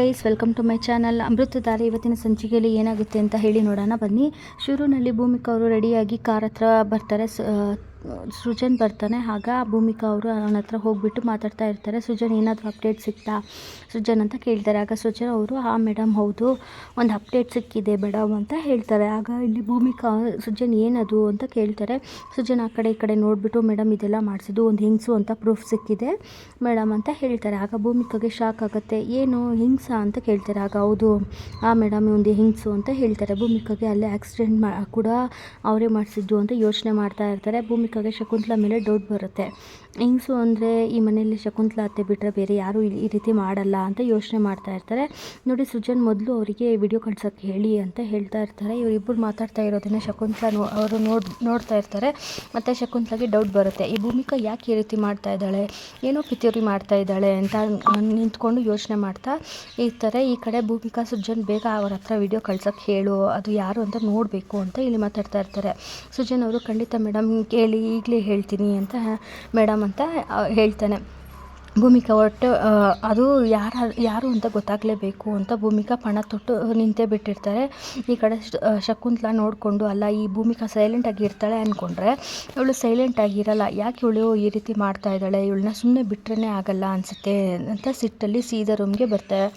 Guys welcome to my channel Amruthadhaare ಇವತ್ತಿನ ಸಂಚಿಕೆಯಲ್ಲಿ ಏನಾಗುತ್ತೆ ಅಂತ ಹೇಳಿ ನೋಡೋಣ. ಬನ್ನಿ. ಶುರುವಿನಲ್ಲಿ ಭೂಮಿಕಾ ಅವರು ರೆಡಿಯಾಗಿ ಕಾರ್ ಹತ್ರ ಬರ್ತಾರೆ. ಸೃಜನ್ ಬರ್ತಾನೆ, ಆಗ ಭೂಮಿಕಾ ಅವರು ಅವನ ಹತ್ರ ಹೋಗ್ಬಿಟ್ಟು ಮಾತಾಡ್ತಾ ಇರ್ತಾರೆ. ಸೃಜನ್, ಏನಾದರೂ ಅಪ್ಡೇಟ್ ಸಿಕ್ತಾ? ಸೃಜನ್ ಅಂತ ಕೇಳ್ತಾರೆ. ಆಗ ಸೃಜನ್ ಅವರು, ಆ ಮೇಡಮ್ ಹೌದು, ಒಂದು ಅಪ್ಡೇಟ್ ಸಿಕ್ಕಿದೆ ಮೇಡಮ್ ಅಂತ ಹೇಳ್ತಾರೆ. ಆಗ ಇಲ್ಲಿ ಭೂಮಿಕಾ, ಸೃಜನ್, ಏನದು? ಅಂತ ಕೇಳ್ತಾರೆ. ಸೃಜನ್ ಆ ಕಡೆ ಈ ಕಡೆ ನೋಡಿಬಿಟ್ಟು ಮೇಡಮ್ ಇದೆಲ್ಲ ಮಾಡಿಸಿದ್ದು ಒಂದು ಹಿಂಗ್ಸು ಅಂತ ಪ್ರೂಫ್ ಸಿಕ್ಕಿದೆ ಮೇಡಮ್ ಅಂತ ಹೇಳ್ತಾರೆ. ಆಗ ಭೂಮಿಕಾಗೆ ಶಾಕ್ ಆಗುತ್ತೆ. ಏನು, ಹಿಂಗ್ಸ? ಅಂತ ಕೇಳ್ತಾರೆ. ಆಗ, ಹೌದು, ಆ ಮೇಡಮ್ ಒಂದು ಹಿಂಗ್ಸು ಅಂತ ಹೇಳ್ತಾರೆ. ಭೂಮಿಕಾಗೆ ಅಲ್ಲೇ ಆಕ್ಸಿಡೆಂಟ್ ಮಾ ಕೂಡ ಅವರೇ ಮಾಡಿಸಿದ್ದು ಅಂತ ಯೋಚನೆ ಮಾಡ್ತಾ ಇರ್ತಾರೆ. ಭೂಮಿಕಾಗೆ ಶಕುಂತಲಾ ಮೇಲೆ ಡೌಟ್ ಬರುತ್ತೆ. ಹಿಂಗ್ಸು ಅಂದರೆ ಈ ಮನೆಯಲ್ಲಿ ಶಕುಂತಲಾ ಅತ್ತೆ ಬಿಟ್ಟರೆ ಬೇರೆ ಯಾರೂ ಈ ರೀತಿ ಮಾಡಲ್ಲ ಅಂತ ಯೋಚನೆ ಮಾಡ್ತಾ ಇರ್ತಾರೆ. ನೋಡಿ ಸೃಜನ್ ಮೊದಲು ಅವರಿಗೆ ವಿಡಿಯೋ ಕಳ್ಸೋಕ್ಕೆ ಹೇಳಿ ಅಂತ ಹೇಳ್ತಾ ಇರ್ತಾರೆ. ಇವರಿಬ್ಬರು ಮಾತಾಡ್ತಾ ಇರೋದನ್ನು ಶಕುಂತಲಾ ನೋ ಅವರು ನೋಡ್ ನೋಡ್ತಾ ಇರ್ತಾರೆ. ಮತ್ತು ಶಕುಂತಲಾಗೆ ಡೌಟ್ ಬರುತ್ತೆ. ಈ ಭೂಮಿಕಾ ಯಾಕೆ ಈ ರೀತಿ ಮಾಡ್ತಾ ಇದ್ದಾಳೆ? ಏನೋ ಪಿತೂರಿ ಮಾಡ್ತಾ ಇದ್ದಾಳೆ ಅಂತ ನಿಂತ್ಕೊಂಡು ಯೋಚನೆ ಮಾಡ್ತಾ ಇರ್ತಾರೆ. ಈ ಕಡೆ ಭೂಮಿಕಾ, ಸೃಜನ್ ಬೇಗ ಅವ್ರ ಹತ್ರ ವಿಡಿಯೋ ಕಳ್ಸೋಕ್ಕೆ ಹೇಳು, ಅದು ಯಾರು ಅಂತ ನೋಡಬೇಕು ಅಂತ ಇಲ್ಲಿ ಮಾತಾಡ್ತಾ ಇರ್ತಾರೆ. ಸುಜನ್ ಅವರು, ಖಂಡಿತ ಮೇಡಮ್, ಕೇಳಿ, ಈಗಲೇ ಹೇಳ್ತೀನಿ ಅಂತ ಮೇಡಮ್ ಅಂತ ಹೇಳ್ತಾನೆ. ಭೂಮಿಕಾ ಒಟ್ಟು ಅದು ಯಾರ, ಯಾರು ಅಂತ ಗೊತ್ತಾಗಲೇಬೇಕು ಅಂತ ಭೂಮಿಕಾ ಪಣ ತೊಟ್ಟು ನಿಂತೇ ಬಿಟ್ಟಿರ್ತಾರೆ. ಈ ಕಡೆ ಶಕುಂತಲಾ ನೋಡಿಕೊಂಡು, ಅಲ್ಲ, ಈ ಭೂಮಿಕಾ ಸೈಲೆಂಟಾಗಿ ಇರ್ತಾಳೆ ಅಂದ್ಕೊಂಡ್ರೆ ಇವಳು ಸೈಲೆಂಟಾಗಿ ಇರಲ್ಲ. ಯಾಕೆ ಇವಳು ಈ ರೀತಿ ಮಾಡ್ತಾ ಇದ್ದಾಳೆ? ಇವಳನ್ನ ಸುಮ್ಮನೆ ಬಿಟ್ರೇ ಆಗಲ್ಲ ಅನಿಸುತ್ತೆ ಅಂತ ಸಿಟ್ಟಲ್ಲಿ ಸೀದಾ ರೂಮ್ಗೆ ಬರ್ತಾಳೆ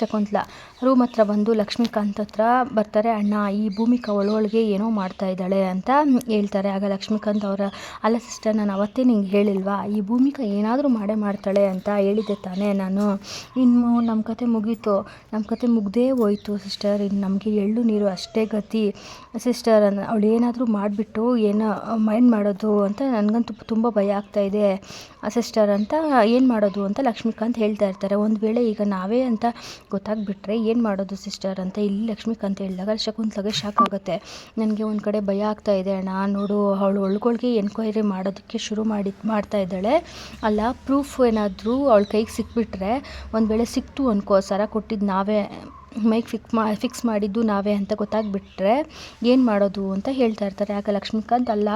ಶಕುಂತಲಾ. ರೂಮ್ ಹತ್ರ ಬಂದು ಲಕ್ಷ್ಮೀಕಾಂತ್ ಹತ್ರ ಬರ್ತಾರೆ, ಅಣ್ಣ, ಈ ಭೂಮಿಕಾ ಒಳಗೊಳಗೆ ಏನೋ ಮಾಡ್ತಾ ಇದ್ದಾಳೆ ಅಂತ ಹೇಳ್ತಾರೆ. ಆಗ ಲಕ್ಷ್ಮೀಕಾಂತ್ ಅವರ ಅಲ್ಲ ಸಿಸ್ಟರ್, ನಾನು ಅವತ್ತೇ ನಿಂಗೆ ಹೇಳಿಲ್ವಾ? ಈ ಭೂಮಿಕಾ ಏನಾದರೂ ಮಾಡೇ ಮಾಡ್ತಾಳೆ ಅಂತ ಹೇಳಿದ್ದೆ ತಾನೇ ನಾನು. ಇನ್ನು ನಮ್ಮ ಕತೆ ಮುಗೀತು. ನಮ್ಮ ಕತೆ ಮುಗ್ದೇ ಹೋಯ್ತು ಸಿಸ್ಟರ್. ಇನ್ನು ನಮಗೆ ಎಳ್ಳು ನೀರು ಅಷ್ಟೇ ಗತಿ. ಸಿಸ್ಟರ್ ಅನ್ನ ಅವಳು ಏನಾದರೂ ಮಾಡಿಬಿಟ್ಟು ಏನು ಮೈಂಡ್ ಮಾಡೋದು ಅಂತ ನನಗಂತೂ ತುಂಬ ಭಯ ಆಗ್ತಾ ಇದೆ. ಸಿಸ್ಟರ್, ಅಂತ ಏನು ಮಾಡೋದು ಅಂತ ಲಕ್ಷ್ಮೀಕಾಂತ್ ಹೇಳ್ತಾ ಇರ್ತಾರೆ. ಒಂದು ವೇಳೆ ಈಗ ನಾವೇ ಅಂತ ಗೊತ್ತಾಗ್ಬಿಟ್ರೆ ಏನು ಮಾಡೋದು ಸಿಸ್ಟರ್ ಅಂತ ಇಲ್ಲಿ ಲಕ್ಷ್ಮೀಕಾಂತ್ ಹೇಳಿದಾಗ ಶಕುಂತಲಾಗೆ ಶಾಕ್ ಆಗುತ್ತೆ. ನನಗೆ ಒಂದು ಕಡೆ ಭಯ ಆಗ್ತಾ ಇದೆ ಅಣ್ಣ. ನೋಡು, ಅವಳು ಒಳ್ಗೊಳ್ಗೆ ಎನ್ಕ್ವೈರಿ ಮಾಡೋದಕ್ಕೆ ಶುರು ಮಾಡಿ, ಮಾಡ್ತಾ ಇದ್ದಾಳೆ. ಅಲ್ಲ ಪ್ರೂಫ್ ಏನಾದರೂ ಅವಳ ಕೈಗೆ ಸಿಕ್ಬಿಟ್ರೆ, ಒಂದು ವೇಳೆ ಸಿಕ್ತು ಅನ್ಕೋ, ಸರ ಕೊಟ್ಟಿದ್ದು ನಾವೇ ಮೈಕ್ ಫಿಕ್ ಮಾ ಫಿಕ್ಸ್ ಮಾಡಿದ್ದು ನಾವೇ ಅಂತ ಗೊತ್ತಾಗ್ಬಿಟ್ರೆ ಏನು ಮಾಡೋದು ಅಂತ ಹೇಳ್ತಾ ಇರ್ತಾರೆ. ಆಗ ಲಕ್ಷ್ಮೀಕಾಂತ್? ಅಲ್ಲ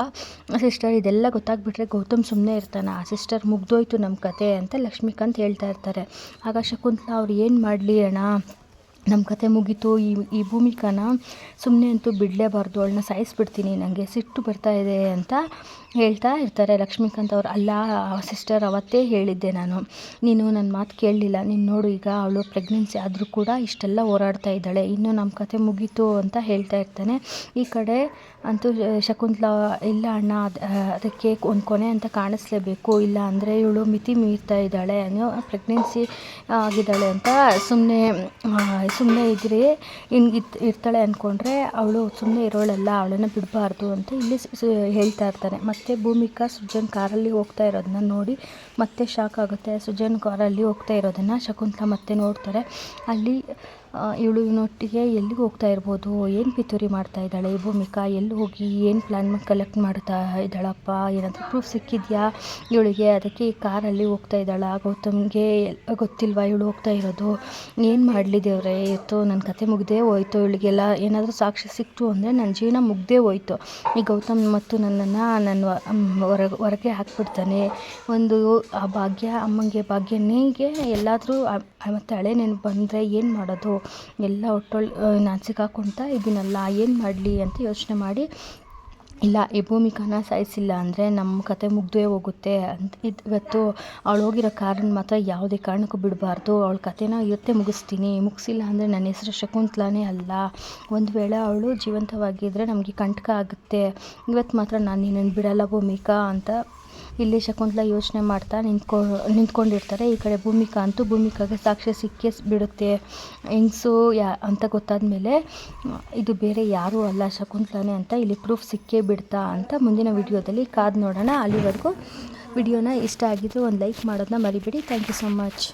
ಸಿಸ್ಟರ್ ಇದೆಲ್ಲ ಗೊತ್ತಾಗ್ಬಿಟ್ರೆ ಗೌತಮ್ ಸುಮ್ಮನೆ ಇರ್ತಾನೆ. ಆ ಸಿಸ್ಟರ್ ಮುಗ್ದೋಯ್ತು ನಮ್ಮ ಕತೆ ಅಂತ ಲಕ್ಷ್ಮೀಕಾಂತ್ ಹೇಳ್ತಾ ಇರ್ತಾರೆ. ಆಗ ಶಕುಂತಲಾ ಅವ್ರು ಏನು ಮಾಡಲಿ ಅಣ್ಣ? ನಮ್ಮ ಕತೆ ಮುಗೀತು, ಈ ಈ ಭೂಮಿಕಾನ ಸುಮ್ಮನೆ ಅಂತೂ ಬಿಡಲೇಬಾರ್ದು, ಅವಳನ್ನ ಸಾಯಿಸ್ಬಿಡ್ತೀನಿ ನನಗೆ ಸಿಟ್ಟು ಬರ್ತಾ ಇದೆ ಅಂತ ಹೇಳ್ತಾ ಇರ್ತಾರೆ. ಲಕ್ಷ್ಮೀಕಾಂತ್ ಅವ್ರು ಅಲ್ಲ ಸಿಸ್ಟರ್ ಅವತ್ತೇ ಹೇಳಿದ್ದೆ ನಾನು. ನೀನು ನನ್ನ ಮಾತು ಕೇಳಲಿಲ್ಲ, ನೀನು ನೋಡು ಈಗ ಅವಳು ಪ್ರೆಗ್ನೆನ್ಸಿ ಆದರೂ ಕೂಡ ಇಷ್ಟೆಲ್ಲ ಹೋರಾಡ್ತಾ ಇದ್ದಾಳೆ, ಇನ್ನು ನಮ್ಮ ಕತೆ ಮುಗೀತು ಅಂತ ಹೇಳ್ತಾ ಇರ್ತಾನೆ. ಈ ಕಡೆ ಅಂತೂ ಶಕುಂತಲಾ, ಇಲ್ಲ ಅಣ್ಣ, ಅದ್- ಅದಕ್ಕೆ ಒಂದು ಕೊನೆ ಅಂತ ಕಾಣಿಸ್ಲೇಬೇಕು, ಇಲ್ಲ ಅಂದರೆ ಇವಳು ಮಿತಿ ಮೀರ್ತಾ ಇದ್ದಾಳೆ, ಅನ್ನೋ ಪ್ರೆಗ್ನೆನ್ಸಿ ಆಗಿದ್ದಾಳೆ ಅಂತ ಸುಮ್ಮನೆ ಸುಮ್ಮನೆ ಇದ್ರಿ ಹಿಂಗೆ ಇರ್ತಾಳೆ ಅಂದ್ಕೊಂಡ್ರೆ ಅವಳು ಸುಮ್ಮನೆ ಇರೋಳಲ್ಲ, ಅವಳನ್ನು ಬಿಡಬಾರ್ದು ಅಂತ ಇಲ್ಲಿ ಹೇಳ್ತಾ ಇರ್ತಾರೆ ಮತ್ತು ಭೂಮಿಕಾ ಸುಜನ್ ಕಾರಲ್ಲಿ ಹೋಗ್ತಾ ಇರೋದನ್ನ ನೋಡಿ ಮತ್ತೆ ಶಾಕ್ ಆಗುತ್ತೆ. ಸುಜನ್ ಕಾರಲ್ಲಿ ಹೋಗ್ತಾ ಇರೋದನ್ನು ಶಕುಂತಲಾ ಮತ್ತೆ ನೋಡ್ತಾರೆ. ಅಲ್ಲಿ ಇವಳು ಇವನೊಟ್ಟಿಗೆ ಎಲ್ಲಿಗೆ ಹೋಗ್ತಾ ಇರ್ಬೋದು? ಏನು ಪಿತೂರಿ ಮಾಡ್ತಾ ಇದ್ದಾಳೆ? ಈ ಭೂಮಿಕಾ, ಎಲ್ಲಿ ಹೋಗಿ? ಏನು ಪ್ಲ್ಯಾನ್ ಕಲೆಕ್ಟ್ ಮಾಡ್ತಾ ಇದ್ದಾಳಪ್ಪ? ಏನಾದರೂ ಪ್ರೂಫ್ ಸಿಕ್ಕಿದೆಯಾ? ಇವಳಿಗೆ ಅದಕ್ಕೆ ಕಾರಲ್ಲಿ ಹೋಗ್ತಾ ಇದ್ದಾಳ? ಗೌತಮ್ಗೆ ಗೊತ್ತಿಲ್ವಾ ಇವಳು ಹೋಗ್ತಾ ಇರೋದು? ಏನು ಮಾಡಲಿ ದೇವ್ರೆ? ಇವತ್ತು ನನ್ನ ಕತೆ ಮುಗ್ದೇ ಹೋಯ್ತು. ಇವಳಿಗೆಲ್ಲ ಏನಾದರೂ ಸಾಕ್ಷಿ ಸಿಕ್ತು ಅಂದರೆ ನನ್ನ ಜೀವನ ಮುಗ್ದೇ ಹೋಯ್ತು. ಈ ಗೌತಮ್ ಮತ್ತು ನನ್ನನ್ನು ನನ್ನ ಹೊರಗೆ ಹೊರಗೆ ಹಾಕ್ಬಿಡ್ತಾನೆ. ಒಂದು ಆ ಭಾಗ್ಯ, ಅಮ್ಮಂಗೆ ಭಾಗ್ಯನಿಗೆ ಎಲ್ಲಾದರೂ ಮತ್ತು ಹಳೆ ನೆನಪು ಬಂದರೆ ಏನು ಮಾಡೋದು? ಎಲ್ಲ ಒಟ್ಟೊಳ್ ನಾನು ಸಿಕ್ಕಾಕೊಳ್ತಾ ಇದ್ದೀನಲ್ಲ ಏನು ಮಾಡಲಿ ಅಂತ ಯೋಚನೆ ಮಾಡಿ, ಇಲ್ಲ, ಈ ಭೂಮಿಕಾನ ಸಾಯಿಸಿಲ್ಲ ಅಂದರೆ ನಮ್ಮ ಕತೆ ಮುಗ್ದೇ ಹೋಗುತ್ತೆ ಅಂತ ಇದು, ಇವತ್ತು ಅವಳು ಹೋಗಿರೋ ಕಾರಣ ಮಾತ್ರ ಯಾವುದೇ ಕಾರಣಕ್ಕೂ ಬಿಡಬಾರ್ದು. ಅವಳ ಕತೆನ ಇವತ್ತೇ ಮುಗಿಸ್ತೀನಿ. ಮುಗಿಸಿಲ್ಲ ಅಂದರೆ ನನ್ನ ಹೆಸರು ಶಕುಂತಲಾನೇ ಅಲ್ಲ. ಒಂದು ವೇಳೆ ಅವಳು ಜೀವಂತವಾಗಿದ್ದರೆ ನಮಗೆ ಕಂಟಕ ಆಗುತ್ತೆ. ಇವತ್ತು ಮಾತ್ರ ನಾನು ನಿನ್ನನ್ನು ಬಿಡಲ್ಲ ಭೂಮಿಕಾ ಅಂತ ಇಲ್ಲಿ ಶಕುಂತಲ ಯೋಚನೆ ಮಾಡ್ತಾ ನಿಂತ್ಕೊ, ನಿಂತ್ಕೊಂಡಿರ್ತಾರೆ. ಈ ಕಡೆ ಭೂಮಿಕಾ ಅಂತೂ ಭೂಮಿಕಾಗೆ ಸಾಕ್ಷ್ಯ ಸಿಕ್ಕೇ ಬಿಡುತ್ತೆ. ಹೆಂಗ್ಸು ಯಾ, ಅಂತ ಗೊತ್ತಾದ್ಮೇಲೆ, ಇದು ಬೇರೆ ಯಾರೂ ಅಲ್ಲ ಶಕುಂತಲಾನೇ ಅಂತ ಇಲ್ಲಿ ಪ್ರೂಫ್ ಸಿಕ್ಕೇ ಬಿಡ್ತಾ ಅಂತ ಮುಂದಿನ ವಿಡಿಯೋದಲ್ಲಿ ಕಾದು ನೋಡೋಣ. ಅಲ್ಲಿವರೆಗೂ ವಿಡಿಯೋನ ಇಷ್ಟ ಆಗಿದ್ದು ಒಂದು ಲೈಕ್ ಮಾಡೋದನ್ನ ಮರಿಬೇಡಿ. Thank you so much